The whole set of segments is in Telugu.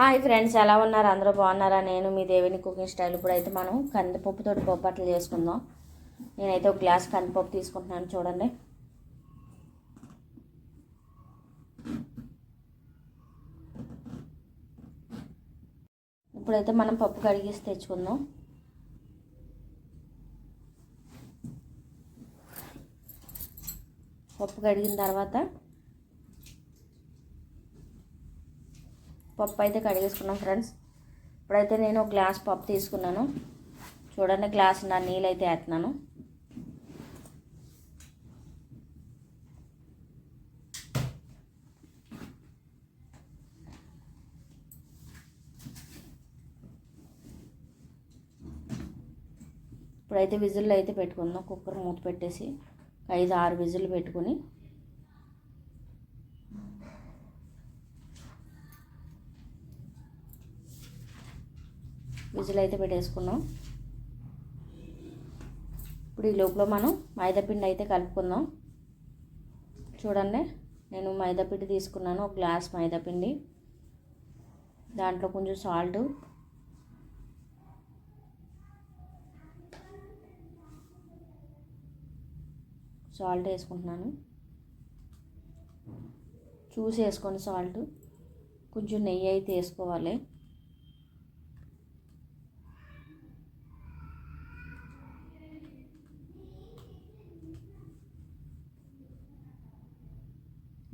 హాయ్ ఫ్రెండ్స్ ఎలా ఉన్నారు? అందరూ బాగున్నారా? నేను మీ దేవిని కుకింగ్ స్టైల్. ఇప్పుడైతే మనం కందిపప్పుతో బొబ్బట్లు చేసుకుందాం. నేనైతే ఒక గ్లాస్ కందిపప్పు తీసుకుంటున్నాను చూడండి. ఇప్పుడైతే మనం పప్పు కడిగేసి తెచ్చుకుందాం. పప్పు కడిగిన తర్వాత పప్పు అయితే కడిగేసుకున్నాం ఫ్రెండ్స్. ఇప్పుడైతే నేను ఒక గ్లాస్ పప్పు తీసుకున్నాను. చూడండి గ్లాస్ నా నీళ్ళు అయితే వేస్తున్నాను. ఇప్పుడైతే విజిల్ అయితే పెట్టుకుందాం. కుక్కర్ మూత పెట్టేసి ఐదు ఆరు విజిల్ పెట్టుకుని విజిల్ అయితే పెట్టేసుకున్నాం. ఇప్పుడు ఈ లోపల మనం మైదాపిండి అయితే కలుపుకుందాం. చూడండి నేను మైదాపిండి తీసుకున్నాను ఒక గ్లాస్ మైదాపిండి దాంట్లో కొంచెం సాల్ట్ సాల్ట్ వేసుకుంటున్నాను. చూసి వేసుకోండి సాల్ట్ కొంచెం నెయ్యి అయితే వేసుకోవాలి.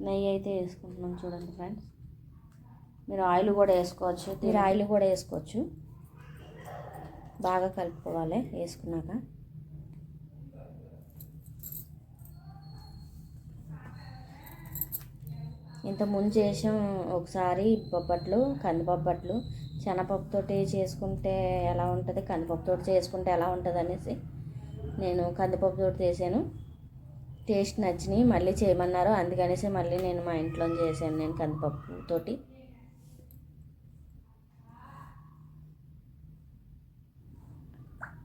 నెయ్యి అయితే వేసుకుంటున్నాం చూడండి ఫ్రెండ్స్ మీరు ఆయిల్ కూడా వేసుకోవచ్చు మీరు ఆయిల్ కూడా వేసుకోవచ్చు. బాగా కలుపుకోవాలి వేసుకున్నాక. ఇంత ముందు చేసాం ఒకసారి బొబ్బట్లు కందిపప్పట్లు శనగపప్పుతోటి చేసుకుంటే ఎలా ఉంటుంది కందిపప్పుతోటి చేసుకుంటే ఎలా ఉంటుంది అనేసి నేను కందిపప్పుతోటి చేశాను. టేస్ట్ నచ్చినాయి మళ్ళీ చేయమన్నారు. అందుకనేసి మళ్ళీ నేను మా ఇంట్లో చేశాను నేను కందిపప్పుతోటి.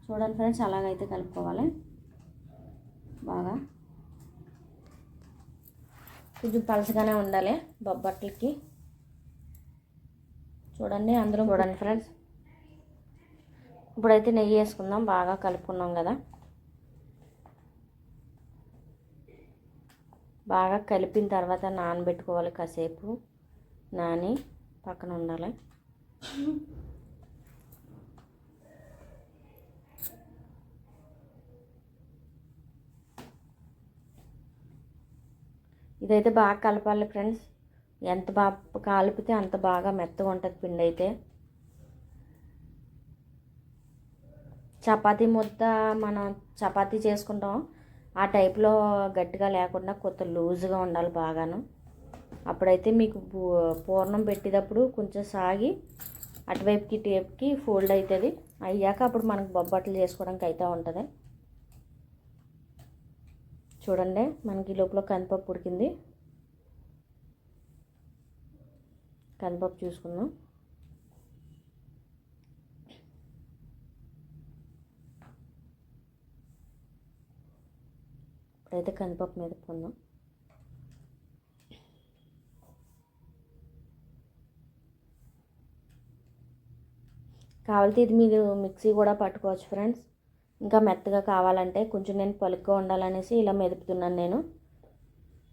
చూడండి ఫ్రెండ్స్ అలాగైతే కలుపుకోవాలి. బాగా. కొంచెం పలసగానే ఉండాలి బొబ్బట్లకి. చూడండి అందరూ చూడండి ఫ్రెండ్స్. ఇప్పుడైతే నెయ్యి వేసుకుందాం. బాగా కలుపుకున్నాం కదా. బాగా కలిపిన తర్వాత నానబెట్టుకోవాలి కాసేపు. నాని పక్కన ఉండాలి. ఇదైతే బాగా కలపాలి ఫ్రెండ్స్. ఎంత బాగా కలిపితే అంత బాగా మెత్తగా ఉంటుంది పిండి అయితే. చపాతీ ముద్ద మనం చపాతీ చేసుకుంటాం. ఆ టైప్లో గట్టిగా లేకుండా కొత్త లూజ్గా ఉండాలి బాగాను. అప్పుడైతే మీకు పూర్ణం పెట్టేటప్పుడు కొంచెం సాగి అటువైపుకి టేప్కి ఫోల్డ్ అవుతుంది అయ్యాక అప్పుడు మనకు బొబ్బట్లు చేసుకోవడానికి అయితే ఉంటుంది. చూడండి మనకి లోపల కందిపప్పు ఉడికింది. కందిపప్పు చూసుకుందాం. అయితే కందిపప్పు మీద పొందాం. కావాలితే ఇది మీరు మిక్సీ కూడా పట్టుకోవచ్చు ఫ్రెండ్స్. ఇంకా మెత్తగా కావాలంటే కొంచెం నేను పలుగ్గా ఉండాలనేసి ఇలా మెదుపుతున్నాను నేను.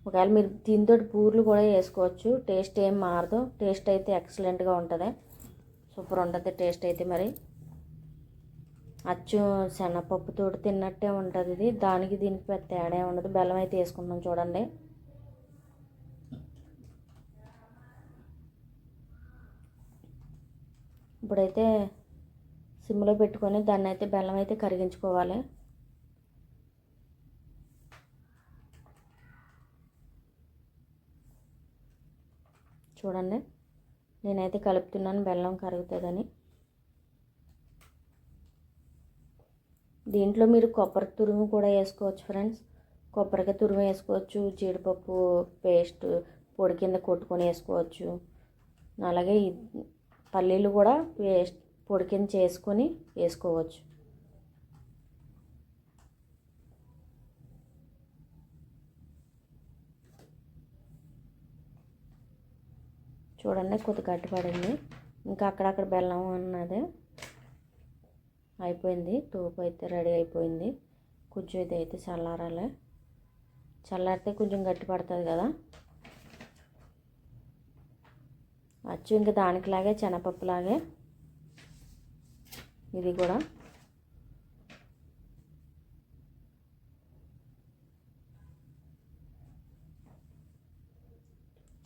ఒకవేళ మీరు దీంతో పూర్లు కూడా వేసుకోవచ్చు. టేస్ట్ ఏం మారదు. టేస్ట్ అయితే ఎక్సలెంట్గా ఉంటుంది. సూపర్ ఉంటుంది టేస్ట్ అయితే మరి. అచ్చు శనగపప్పుతో తిన్నట్టే ఉంటుంది ఇది. దానికి దీనికి పెద్ద తేడా ఉండదు. బెల్లం అయితే వేసుకుంటాం చూడండి. ఇప్పుడైతే సిమ్లో పెట్టుకొని దాన్ని అయితే బెల్లం అయితే కరిగించుకోవాలి. చూడండి. నేనైతే కలుపుతున్నాను. బెల్లం కరుగుతుందని. దీంట్లో మీరు కొబ్బరి తురుము కూడా వేసుకోవచ్చు ఫ్రెండ్స్. కొబ్బరికాయ తురుము వేసుకోవచ్చు జీడిపప్పు పేస్ట్ పొడి కింద కొట్టుకొని వేసుకోవచ్చు. అలాగే పల్లీలు కూడా పేస్ట్ పొడి కింద చేసుకొని వేసుకోవచ్చు. చూడండి కొద్ది గట్టిపడింది. ఇంకా అక్కడక్కడ బెల్లం ఉన్నది. అయిపోయింది. తోపు అయితే రెడీ అయిపోయింది. కొంచెం ఇది అయితే చల్లారాలి. చల్లారితే కొంచెం గట్టి పడుతుంది కదా. అచ్చు ఇంకా దానికిలాగే శనగపప్పులాగే. ఇది కూడా.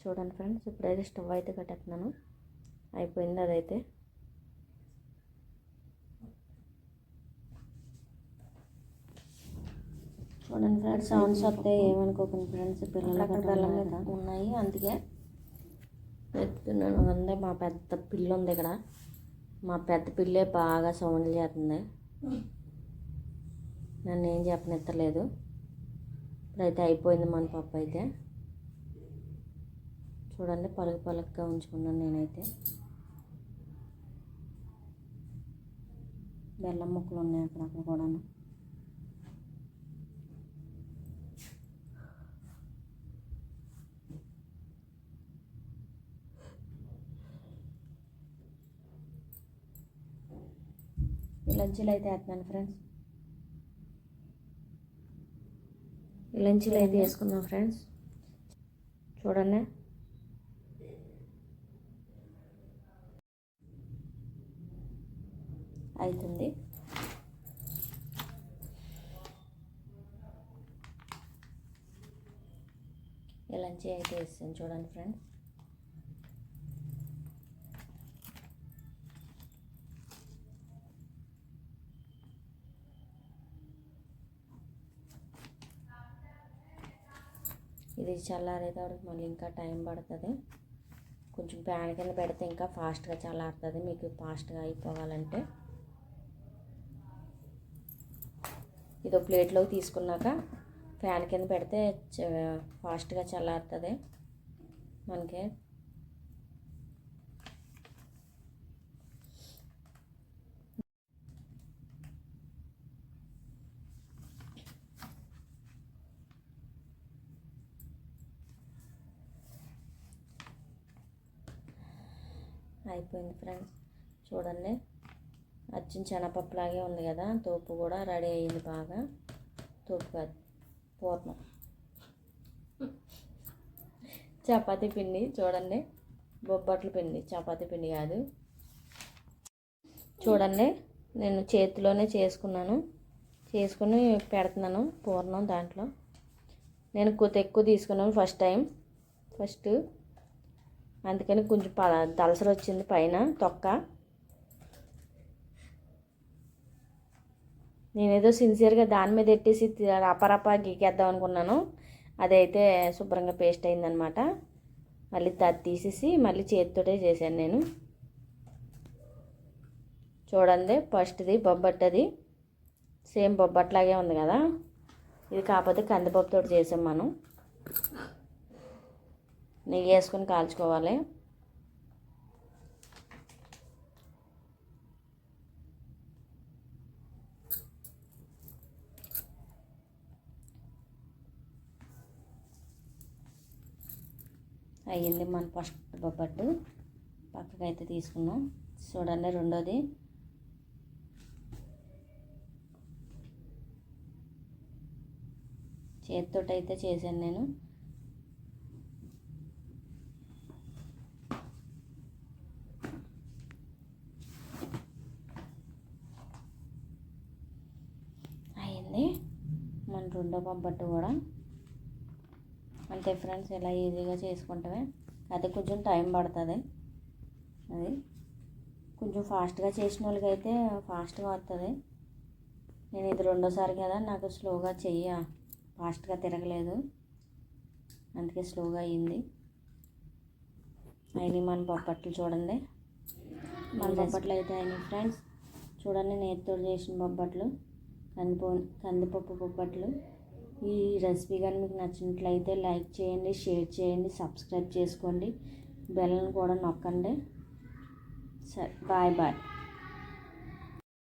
చూడండి ఫ్రెండ్స్ ఇప్పుడైతే స్టవ్ అయితే కట్టేస్తున్నాను అయిపోయింది అదైతే. చూడండి ఫ్రెండ్స్ సౌండ్స్ వస్తే ఏమనుకోకండి ఫ్రెండ్స్ పిల్లలు బెల్లం మీద ఉన్నాయి అందుకే ఎత్తున్నాను అందే మా పెద్ద పిల్ల ఉంది ఇక్కడ. మా పెద్ద పిల్లే బాగా సౌండ్ చేస్తుంది. నన్ను ఏం చెప్పనిత్తలేదు. ఇప్పుడైతే అయిపోయింది మన పప్పు అయితే. చూడండి పలుకు పలుకుగా ఉంచుకున్నాను నేనైతే. బెల్లం ముక్కలు ఉన్నాయి అక్కడక్కడ కూడాను. లంచ్లు అయితే వేస్తున్నాను ఫ్రెండ్స్. లంచ్లు అయితే వేసుకుందాం ఫ్రెండ్స్. చూడండి. అవుతుంది ఇలాంచి అయితే వేస్తాను చూడండి ఫ్రెండ్స్. ఇది చల్లారేటప్పుడు మళ్ళీ ఇంకా టైం పడుతుంది. కొంచెం ప్యాన్ కింద పెడితే ఇంకా ఫాస్ట్గా చల్లారుతుంది. మీకు ఫాస్ట్గా అయిపోవాలంటే. ఇది ఒక ప్లేట్లోకి తీసుకున్నాక ఫ్యాన్ కింద పెడితే ఫాస్ట్గా చల్లారుతుంది. మనకి అయిపోయింది ఫ్రెండ్స్. చూడండి. అచ్చిన శనగపప్పులాగే ఉంది కదా. తోపు కూడా రెడీ అయ్యింది బాగా. తోపు కాదు పూర్ణం. చపాతీ పిండి చూడండి. బొబ్బట్ల పిండి చపాతీ పిండి కాదు. చూడండి. నేను చేతిలోనే చేసుకున్నాను. చేసుకుని పెడుతున్నాను పూర్ణం దాంట్లో. నేను కొత్త ఎక్కువ తీసుకున్నాను ఫస్ట్ టైం. ఫస్ట్ అందుకని కొంచెం ప దలసర వచ్చింది పైన తొక్క. నేనేదో సిన్సియర్గా దాని మీద ఎట్టేసి రపరప గీకేద్దాం అనుకున్నాను. అదైతే శుభ్రంగా పేస్ట్ అయిందనమాట. మళ్ళీ అది తీసేసి మళ్ళీ చేతితోటే చేశాను నేను. చూడండి ఫస్ట్ది బొబ్బట్టది. సేమ్ బొబ్బట్లాగే ఉంది కదా. ఇది కాకపోతే కందిపప్పుతో చేసాం మనం. నెయ్యి వేసుకొని కాల్చుకోవాలి. అయ్యింది మన ఫస్ట్ బొబ్బట్టు. పక్కకైతే తీసుకున్నాం. చూడండి రెండోది. చేతితోటి అయితే చేశాను నేను అయింది మన రెండో బొబ్బట్టు కూడా. అంతే ఫ్రెండ్స్ ఇలా ఈజీగా చేసుకుంటామే. అది కొంచెం టైం పడుతుంది. అది కొంచెం ఫాస్ట్గా చేసిన వాళ్ళకి అయితే ఫాస్ట్గా వస్తుంది నేను ఇది రెండోసారి కదా నాకు స్లోగా చెయ్య ఫాస్ట్గా తిరగలేదు. అందుకే స్లోగా అయ్యింది అయినాయి మన బొబ్బట్లు చూడండి. మన బొబ్బట్లు అయితే అయినాయి ఫ్రెండ్స్. చూడండి నేతితో చేసిన బొబ్బట్లు కందిపో కందిపప్పు బొబ్బట్లు ఈ రెసిపీ కానీ మీకు నచ్చినట్లయితే లైక్ చేయండి షేర్ చేయండి సబ్స్క్రైబ్ చేసుకోండి. బెల్లను కూడా నొక్కండి. సరే బాయ్ బాయ్.